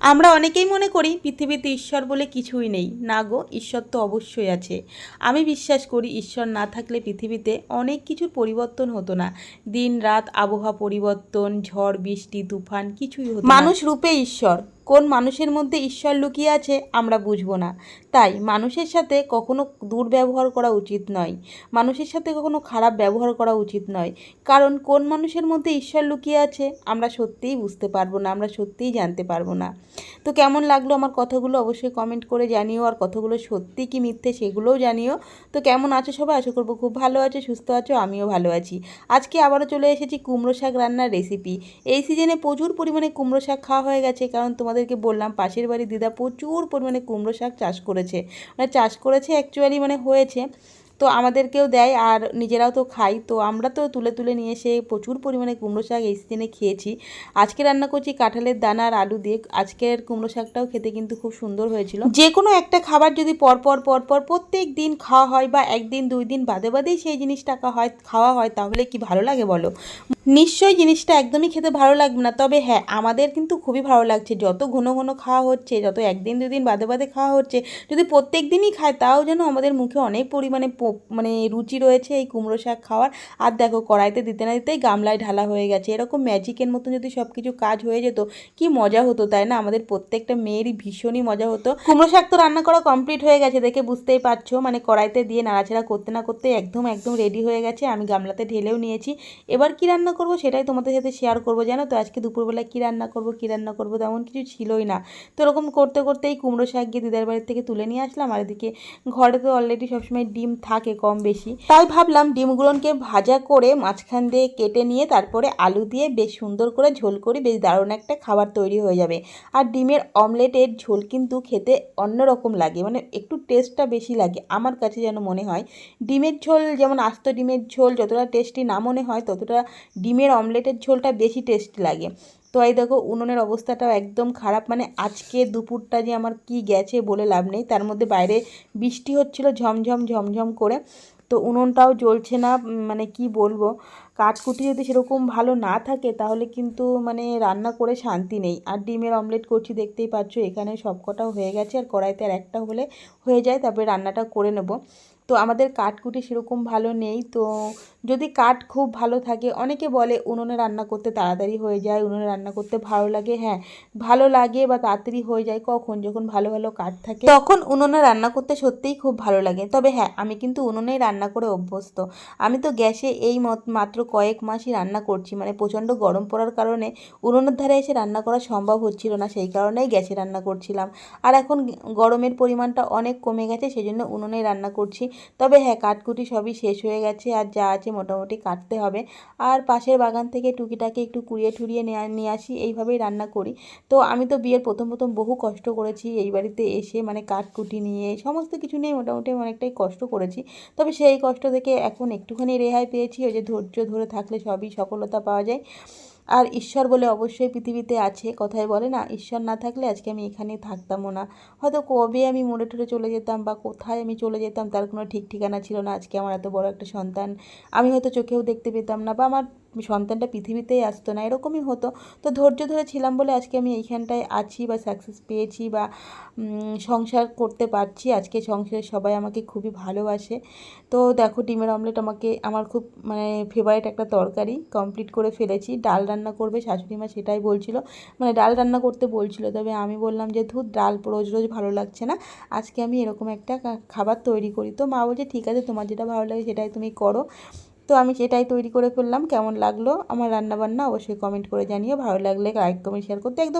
আমরা অনেকেই মনে করি পৃথিবীতে ঈশ্বর বলে কিছুই নেই। না গো, ঈশ্বর তো অবশ্যই আছে। আমি বিশ্বাস করি ঈশ্বর না থাকলে পৃথিবীতে অনেক কিছুর পরিবর্তন হতো না। দিন, রাত, আবহাওয়া পরিবর্তন, ঝড়, বৃষ্টি, তুফান কিছুই হতো মানুষ রূপে ঈশ্বর। কোন মানুষের মধ্যে ঈশ্বর লুকিয়ে আছে আমরা বুঝব না। তাই মানুষের সাথে কখনো দুর্ব্যবহার করা উচিত নয়। মানুষের সাথে কখনো খারাপ ব্যবহার করা উচিত নয়। কারণ কোন মানুষের মধ্যে ঈশ্বর লুকিয়ে আছে আমরা সত্যিই বুঝতে পারব না, আমরা সত্যিই জানতে পারব না। তো কেমন লাগল আমার কথাগুলো অবশ্যই কমেন্ট করে জানিও, আর কথাগুলো সত্যি কি মিথ্যে সেগুলোও জানিও। তো কেমন আছো সবাই? আশা করব খুব ভালো আছো, সুস্থ আছো, আমিও ভালো আছি। আজকে আবারও চলে এসেছি কুমড়ো শাক রান্নার রেসিপি এই সিজনে প্রচুর পরিমাণে কুমড়ো শাক খাওয়া হয়ে গেছে, কারণ তোমাদেরকে বললাম, পাশের বাড়ি দিদা প্রচুর পরিমাণে কুমড়ো শাক চাষ করেছে। মানে চাষ করেছে অ্যাকচুয়ালি মানে হয়েছে। তো আমাদেরকেও দেয় আর নিজেরাও তো খাই। তো আমরা তো তুলে তুলে নিয়ে এসে প্রচুর পরিমাণে কুমড়ো শাক এই সিজনে খেয়েছি। আজকে রান্না করছি কাঁঠালের দানা আর আলু দিয়ে। আজকের কুমড়ো শাকটাও খেতে কিন্তু খুব সুন্দর হয়েছিল। যে কোনো একটা খাবার যদি পরপর পরপর প্রত্যেক দিন খাওয়া হয় বা একদিন, দুই দিন বাদে বাদেই সেই জিনিসটা হয়, খাওয়া হয়, তাহলে কি ভালো লাগে বলো? নিশ্চয়ই জিনিসটা একদমই খেতে ভালো লাগবে না। তবে হ্যাঁ আমাদের কিন্তু খুবই ভালো লাগছে। যত ঘন ঘন খাওয়া হচ্ছে, যত একদিন দুদিন বাদে বাদে খাওয়া হচ্ছে, যদি প্রত্যেক দিনই খায়, তাও যেন আমাদের মুখে অনেক পরিমাণে মানে রুচি রয়েছে এই কুমড়ো শাক খাওয়ার। আর দেখো, কড়াইতে দিতে না দিতেই গামলায় ঢালা হয়ে গেছে। এরকম ম্যাজিকের মতন যদি সব কিছু কাজ হয়ে যেত, কি মজা হতো, তাই না? আমাদের প্রত্যেকটা মেয়েরই ভীষণই মজা হতো। কুমড়ো শাক তো রান্না করা কমপ্লিট হয়ে গেছে, দেখে বুঝতেই পারছ। মানে কড়াইতে দিয়ে নাড়াচাড়া করতে না করতে একদম একদম রেডি হয়ে গেছে। আমি গামলাতে ঢেলেও নিয়েছি। এবার কি রান্না করব সেটাই তোমাদের সাথে শেয়ার করব, জানো তো? আজকে দুপুরবেলা কি রান্না করব, কি রান্না করব তেমন কিছু ছিলই না। তো এরকম করতে করতেই কুমড়ো শাক গিয়ে দিদার বাড়ির থেকে তুলে নিয়ে আসলাম। আর এদিকে ঘরে তো অলরেডি সবসময় ডিম থাকে কম বেশি। তাই ভাবলাম ডিমগুলোকে ভাজা করে মাঝখান দিয়ে কেটে নিয়ে তারপরে আলু দিয়ে বেশ সুন্দর করে ঝোল করে, বেশ দারুণ একটা খাবার তৈরি হয়ে যাবে। আর ডিমের অমলেটের ঝোল কিন্তু খেতে অন্যরকম লাগে মানে একটু টেস্টটা বেশি লাগে আমার কাছে যেন মনে হয়। ডিমের ঝোল যেমন আস্ত ডিমের ঝোল যতটা টেস্টি না মনে হয়, ততটা ডিমের অমলেটের ঝোলটা বেশি টেস্টি লাগে। তো এই দেখো উনুনের অবস্থাটাও একদম খারাপ। মানে আজকে দুপুরটা যে আমার কি গেছে বলে লাভ নেই। তার মধ্যে বাইরে বৃষ্টি হচ্ছিল ঝমঝম ঝমঝম করে। তো উনুনটাও জ্বলছে না মানে কি বলব? কাঠকুটি যদি সেরকম ভালো না থাকে, তাহলে কিন্তু মানে রান্না করে শান্তি নেই। আর ডিমের অমলেট করছি, দেখতেই পাচ্ছ, এখানে সবকটাও হয়ে গেছে। আর কড়াইতে আর একটা হলে হয়ে যায়, তারপরে রান্নাটা করে নেব। তো আমাদের কাঠকুটি সেরকম ভালো নেই। তো যদি কাঠ খুব ভালো থাকে, অনেকে বলে উনুনে রান্না করতে তাড়াতাড়ি হয়ে যায়, উনুনে রান্না করতে ভালো লাগে। হ্যাঁ ভালো লাগে বা তাড়াতাড়ি হয়ে যায় কখন? যখন ভালো ভালো কাঠ থাকে, তখন উনুনে রান্না করতে সত্যিই খুব ভালো লাগে। তবে হ্যাঁ আমি কিন্তু উনুনেই রান্না করে অভ্যস্ত। আমি তো গ্যাসে এই মত- মাত্র কয়েক মাসই রান্না করছি। মানে প্রচণ্ড গরম পড়ার কারণে উনুনের ধারে এসে রান্না করা সম্ভব হচ্ছিল না, সেই কারণেই গ্যাসে রান্না করছিলাম। আর এখন গরমের পরিমাণটা অনেক কমে গেছে, সেজন্য উনুনেই রান্না করছি। তবে হ্যাঁ কাঠকুটি সবই শেষ হয়ে গেছে আর যা আছে মোটামুটি কাটতে হবে। আর পাশের বাগান থেকে টুকিটাকে একটু কুড়িয়ে নিয়ে নিয়ে আসি, এইভাবেই রান্না করি। তো আমি তো বিয়ের প্রথম প্রথম বহু কষ্ট করেছি এই বাড়িতে এসে মানে কাঠকুটি নিয়ে, সমস্ত কিছু নিয়ে মোটামুটি অনেকটাই কষ্ট করেছি। তবে সেই কষ্ট থেকে এখন একটুখানি রেহাই পেয়েছি, ওই যে ধৈর্য ধরে থাকলে সবই সফলতা পাওয়া যায়। আর ঈশ্বর বলে অবশ্যই পৃথিবীতে আছে, কথায় বলে না, ঈশ্বর না থাকলে আজকে আমি এখানে থাকতামও না। হয়তো কবে আমি মরে টরে চলে যেতাম বা কোথায় আমি চলে যেতাম তার কোনো ঠিক ঠিকানা ছিল না, আজকে আমার এত বড় একটা সন্তান। আমি হয়তো চোখেও দেখতে পেতাম না বা আমার সন্তানটা পৃথিবীতেই আসতো না, এরকমই হতো। তো ধৈর্য ধরে ছিলাম বলে আজকে আমি এইখানটায় আছি বা সাকসেস পেয়েছি বা সংসার করতে পারছি। আজকে সংসারে সবাই আমাকে খুবই ভালোবাসে। তো দেখো, ডিমের অমলেট আমাকে, আমার খুব মানে ফেভারিট একটা তরকারি। কমপ্লিট করে ফেলেছি। ডাল রান্না করবে শাশুড়ি মা সেটাই বলছিল। মানে ডাল রান্না করতে বলছিল। তবে আমি বললাম যে, ধুর, ডাল রোজ রোজ ভালো লাগছে না। আজকে আমি এরকম একটা খাবার তৈরি করি। তো মা বলছে, ঠিক আছে, তোমার যেটা ভালো লাগে সেটাই তুমি করো। তো আমি সেটাই তৈরি করে ফেললাম। কেমন লাগল আমার রান্নাবান্না অবশ্যই কমেন্ট করে জানিও। ভালো লাগলে লাইক কমেন্ট শেয়ার করতে একদম